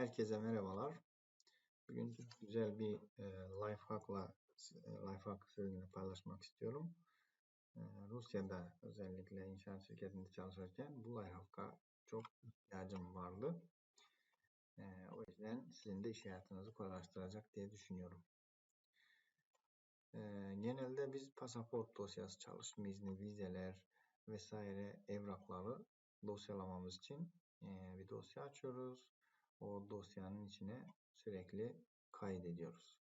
Herkese merhabalar. Bugün güzel bir e, life hack'la e, life hack sizinle paylaşmak istiyorum. E, Rusya'da özellikle inşaat şirketinde çalışırken bu life hack'a çok ihtiyacım vardı. E, o yüzden sizin de iş hayatınızı kolaylaştıracak diye düşünüyorum. E, genelde biz pasaport dosyası, çalışma izni, vizeler vesaire evrakları dosyalamamız için bir dosya açıyoruz o dosyanın içine sürekli kaydediyoruz.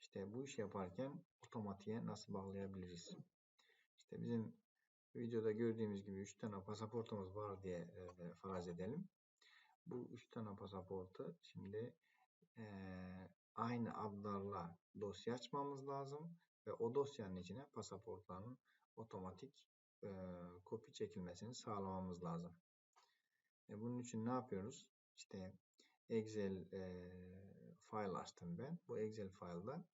İşte bu işi yaparken otomatiğe nasıl bağlayabiliriz? İşte bizim videoda gördüğümüz gibi 3 tane pasaportumuz var diye e, farz edelim. Bu 3 tane pasaportu şimdi e, aynı adlarla dosya açmamız lazım ve o dosyanın içine pasaportların otomatik e, kopya çekilmesini sağlamamız lazım. E, bunun için ne yapıyoruz? İşte Excel e, file açtım ben. Bu Excel file'da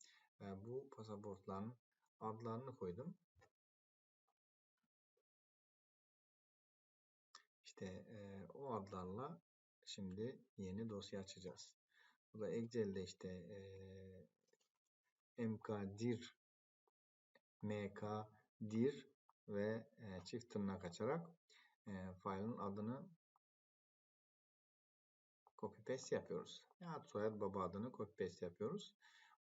e, bu pasaportların adlarını koydum. İşte e, o adlarla şimdi yeni dosya açacağız. Bu da Excel'de işte e, mkdir mkdir ve e, çift tırnak açarak e, file'ın adını copy paste yapıyoruz. Ad soyad baba adını copy paste yapıyoruz.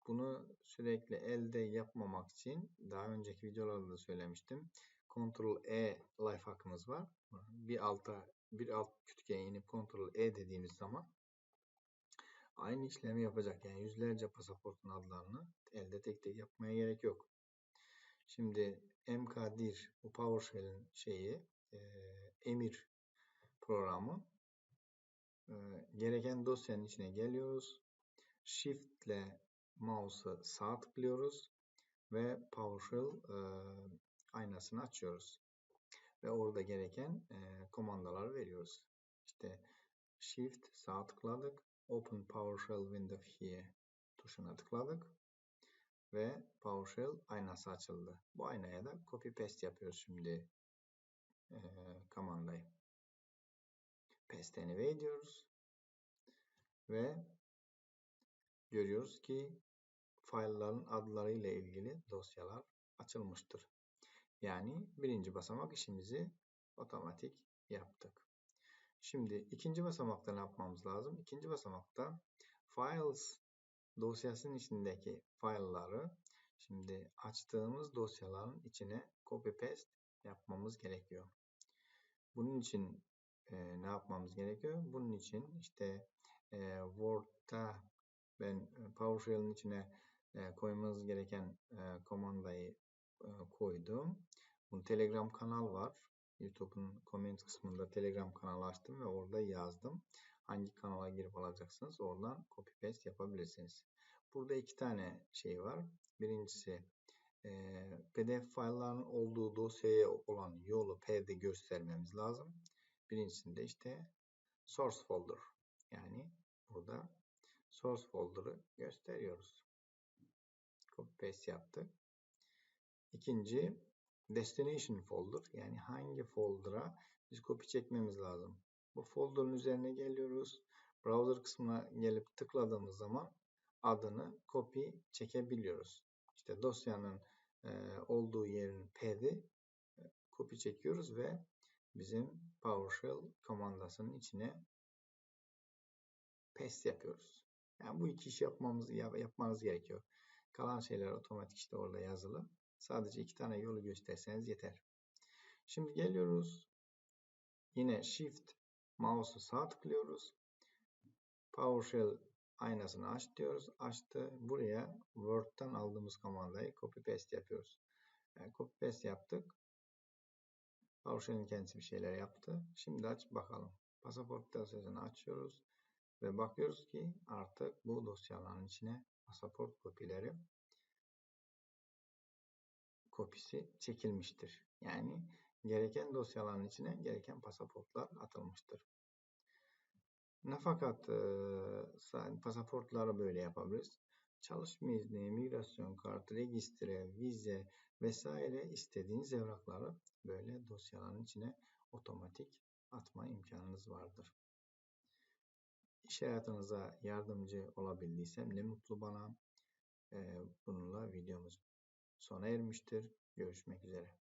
Bunu sürekli elde yapmamak için daha önceki videolarda da söylemiştim. Ctrl E life hackımız var. Bir alta bir alt kütüğe inip Ctrl E dediğimiz zaman aynı işlemi yapacak. Yani yüzlerce pasaportun adlarını elde tek tek yapmaya gerek yok. Şimdi mkdir bu PowerShell'in şeyi e, emir programı gereken dosyanın içine geliyoruz. Shift ile mouse'u sağ tıklıyoruz ve PowerShell e, aynasını açıyoruz. Ve orada gereken e, komandaları veriyoruz. İşte Shift sağ tıkladık. Open PowerShell Window Here tuşuna tıkladık. Ve PowerShell aynası açıldı. Bu aynaya da copy paste yapıyoruz şimdi e, komandayı. Paste anyway diyoruz. Ve görüyoruz ki faillerin adları ile ilgili dosyalar açılmıştır. Yani birinci basamak işimizi otomatik yaptık. Şimdi ikinci basamakta ne yapmamız lazım? İkinci basamakta files dosyasının içindeki file'ları şimdi açtığımız dosyaların içine copy paste yapmamız gerekiyor. Bunun için e, ne yapmamız gerekiyor? Bunun için işte e, Word'da ben PowerShell'in içine e, koymamız gereken e, komandayı e, koydum. Bunun Telegram kanal var. YouTube'un comment kısmında Telegram kanalı açtım ve orada yazdım. Hangi kanala girip alacaksınız oradan copy paste yapabilirsiniz. Burada iki tane şey var. Birincisi e, PDF file'ların olduğu dosyaya olan yolu P'de göstermemiz lazım. Birincisinde işte source folder yani burada source folder'ı gösteriyoruz. Copy paste yaptık. İkinci destination folder yani hangi folder'a biz copy çekmemiz lazım. Bu folder'ın üzerine geliyoruz. Browser kısmına gelip tıkladığımız zaman adını copy çekebiliyoruz. İşte dosyanın olduğu yerin path'i e, copy çekiyoruz ve bizim PowerShell komandasının içine paste yapıyoruz. Yani bu iki işi yapmamız, yapmanız gerekiyor. Kalan şeyler otomatik işte orada yazılı. Sadece iki tane yolu gösterseniz yeter. Şimdi geliyoruz. Yine Shift mouse'u sağ tıklıyoruz. PowerShell aynasını aç diyoruz. Açtı. Buraya Word'dan aldığımız komandayı copy paste yapıyoruz. Yani copy paste yaptık. PowerShell'in kendisi bir şeyler yaptı. Şimdi aç bakalım. Pasaport dosyasını açıyoruz. Ve bakıyoruz ki artık bu dosyaların içine pasaport kopileri kopisi çekilmiştir. Yani gereken dosyaların içine gereken pasaportlar atılmıştır. Ne fakat e, pasaportları böyle yapabiliriz. Çalışma izni, migrasyon kartı, registre, vize vesaire istediğiniz evrakları böyle dosyaların içine otomatik atma imkanınız vardır. iş hayatınıza yardımcı olabildiysem ne mutlu bana. Bununla videomuz sona ermiştir. Görüşmek üzere.